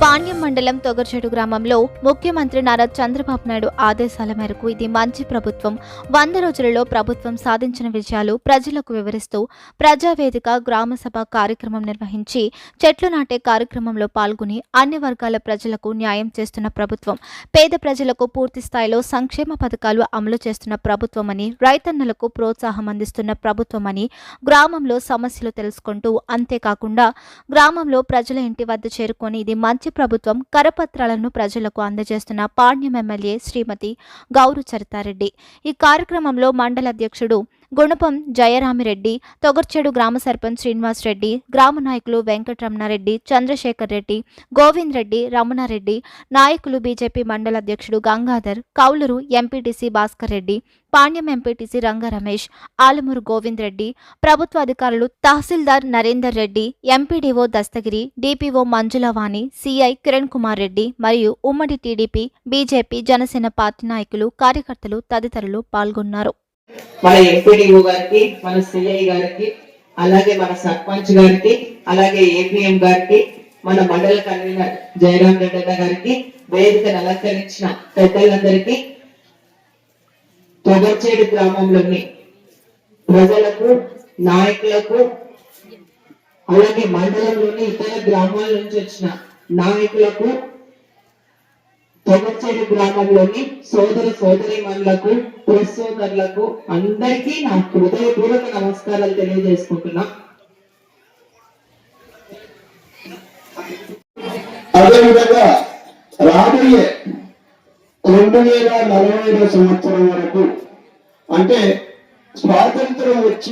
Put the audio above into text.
పాణ్యం మండలం తొగర్చెడు గ్రామంలో ముఖ్యమంత్రి నారా చంద్రబాబు నాయుడు ఆదేశాల మేరకు ఇది మంచి ప్రభుత్వం. వంద రోజులలో ప్రభుత్వం సాధించిన విజయాలు ప్రజలకు వివరిస్తూ ప్రజావేదిక గ్రామసభ కార్యక్రమం నిర్వహించి చెట్లు నాటే కార్యక్రమంలో పాల్గొని అన్ని వర్గాల ప్రజలకు న్యాయం చేస్తున్న ప్రభుత్వం. పేద ప్రజలకు పూర్తి స్థాయిలో సంక్షేమ పథకాలు అమలు చేస్తున్న ప్రభుత్వమని రైతన్నలకు ప్రోత్సాహం అందిస్తున్న ప్రభుత్వమని గ్రామంలో సమస్యలు తెలుసుకుంటూ అంతేకాకుండా గ్రామంలో ప్రజల ఇంటి వద్ద చేరుకొని ఇది మంచి ప్రభుత్వం కరపత్రాలను ప్రజలకు అందజేస్తున్న పాణ్యం ఎమ్మెల్యే శ్రీమతి గౌరు చరితారెడ్డి. ఈ కార్యక్రమంలో మండల అధ్యక్షుడు గుణపం జయరామిరెడ్డి తొగర్చెడు గ్రామ సర్పంచ్ శ్రీనివాస్ రెడ్డి గ్రామ నాయకులు వెంకటరమణారెడ్డి చంద్రశేఖర్ రెడ్డి గోవింద్ రెడ్డి రమణారెడ్డి నాయకులు బీజేపీ మండల అధ్యక్షుడు గంగాధర్ కౌలూరు ఎంపీటీసీ భాస్కర్ రెడ్డి పాణ్యం ఎంపీటీసీ రంగ రమేష్ ఆలమూరు గోవింద్ రెడ్డి ప్రభుత్వ అధికారులు tahsildar Narender Reddy MPDO Dastagiri DPO Manjulavani CI Kiran Kumar Reddy మరియు ఉమ్మడి టీడీపీ బీజేపీ జనసేన పార్టీ నాయకులు కార్యకర్తలు తదితరులు పాల్గొన్నారు. మన ఎంపీడీఓ గారికి మన సిఐ గారికి అలాగే మన సర్పంచ్ గారికి అలాగే ఏపీఎం గారికి మన మండల కన్వీనర్ జయరాం రెడ్డి గారికి వేదికను అలంకరించిన పెద్దలందరికీ తొగర్చేడు గ్రామంలోని ప్రజలకు నాయకులకు అలాగే మండలంలోని ఇతర గ్రామాల నుంచి వచ్చిన నాయకులకు తొగర్చేడు గ్రామంలోని సోదర సోదరి మనులకు ప్రెస్ సోదరులకు అందరికీ నా హృదయపూర్వక నమస్కారాలు తెలియజేసుకుంటున్నా. అదేవిధంగా రాబోయే రెండు వేల నలభై సంవత్సరం వరకు అంటే స్వాతంత్రం వచ్చి